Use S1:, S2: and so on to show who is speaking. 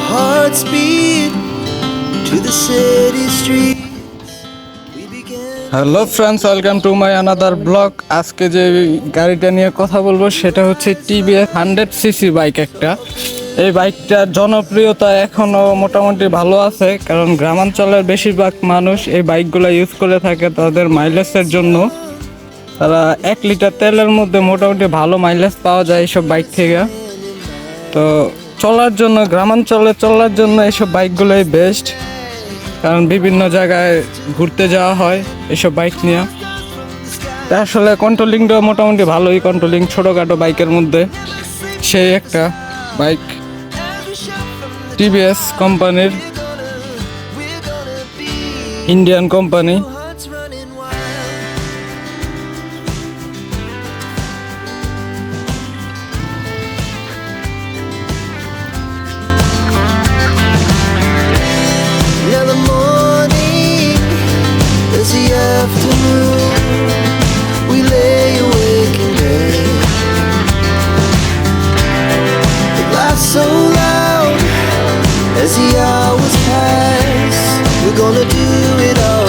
S1: Our hearts beat to the city streets.
S2: Hello friends welcome to my another blog আজকে যে গাড়িটা নিয়ে কথা বলব, সেটা হচ্ছে টিভিএস হান্ড্রেড সিসি বাইক একটা। এই বাইকটার জনপ্রিয়তা এখনও মোটামুটি ভালো আছে, কারণ গ্রামাঞ্চলের বেশিরভাগ মানুষ এই বাইকগুলো ইউজ করে থাকে তাদের মাইলেজের জন্য। তারা এক লিটার তেলের মধ্যে মোটামুটি ভালো মাইলেজ পাওয়া যায় এইসব বাইক থেকে। তো চলার জন্য, গ্রামাঞ্চলে চলার জন্য এইসব বাইকগুলোই বেস্ট কারণ বিভিন্ন জায়গায় ঘুরতে যাওয়া হয় এসব বাইক নিয়ে। আসলে কন্ট্রোলিংটা মোটামুটি ভালোই কন্ট্রোলিং ছোটোখাটো বাইকের মধ্যে। সেই একটা বাইক। টিভিএস কোম্পানির Indian company.
S1: We're gonna do it all.